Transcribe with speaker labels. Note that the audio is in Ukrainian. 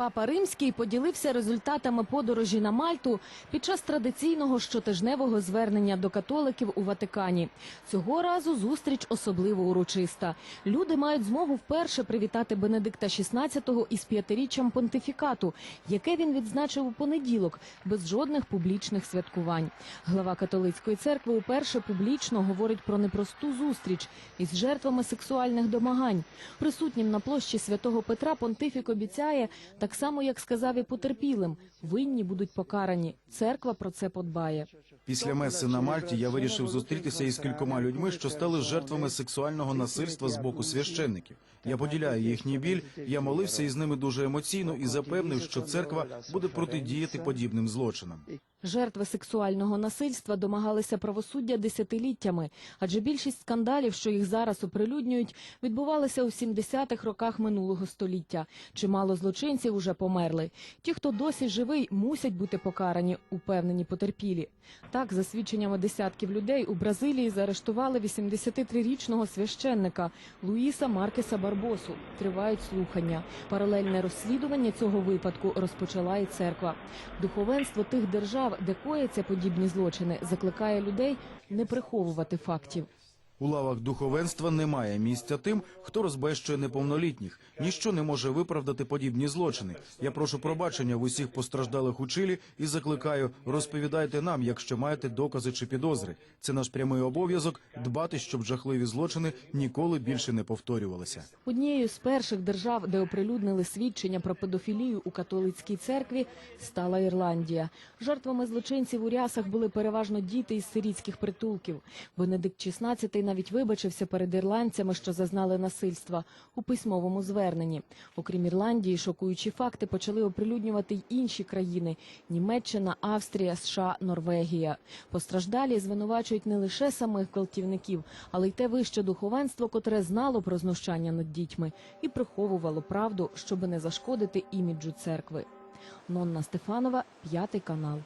Speaker 1: Папа Римський поділився результатами подорожі на Мальту під час традиційного щотижневого звернення до католиків у Ватикані. Цього разу зустріч особливо урочиста. Люди мають змогу вперше привітати Бенедикта XVI із п'ятиріччям понтифікату, яке він відзначив у понеділок, без жодних публічних святкувань. Глава католицької церкви уперше публічно говорить про непросту зустріч із жертвами сексуальних домагань. Присутнім на площі святого Петра понтифік обіцяє, так само як сказав і потерпілим, винні будуть покарані. Церква про це подбає.
Speaker 2: Після меси на Мальті я вирішив зустрітися із кількома людьми, що стали жертвами сексуального насильства з боку священників. Я поділяю їхній біль. Я молився із ними дуже емоційно і запевнив, що церква буде протидіяти подібним злочинам.
Speaker 1: Жертви сексуального насильства домагалися правосуддя десятиліттями, адже більшість скандалів, що їх зараз оприлюднюють, відбувалися у 70-х роках минулого століття. Чимало злочинців уже померли. Ті, хто досі живий, мусять бути покарані, упевнені потерпілі. Так, за свідченнями десятків людей, у Бразилії заарештували 83-річного священника Луїса Маркеса Барбосу. Тривають слухання. Паралельне розслідування цього випадку розпочала і церква. Духовенство тих держав, де кояться подібні злочини, закликає людей не приховувати фактів.
Speaker 2: У лавах духовенства немає місця тим, хто розбещує неповнолітніх. Ніщо не може виправдати подібні злочини. Я прошу пробачення в усіх постраждалих у Чилі і закликаю, розповідайте нам, якщо маєте докази чи підозри. Це наш прямий обов'язок дбати, щоб жахливі злочини ніколи більше не повторювалися.
Speaker 1: Однією з перших держав, де оприлюднили свідчення про педофілію у католицькій церкві, стала Ірландія. Жертвами злочинців у рясах були переважно діти із сирітських притулків. Бенедикт XVI навіть вибачився перед ірландцями, що зазнали насильства у письмовому зверненні. Окрім Ірландії, шокуючі факти почали оприлюднювати й інші країни: Німеччина, Австрія, США, Норвегія. Постраждалі звинувачують не лише самих гвалтівників, але й те вище духовенство, котре знало про знущання над дітьми і приховувало правду, щоби не зашкодити іміджу церкви. Нонна Стефанова, п'ятий канал.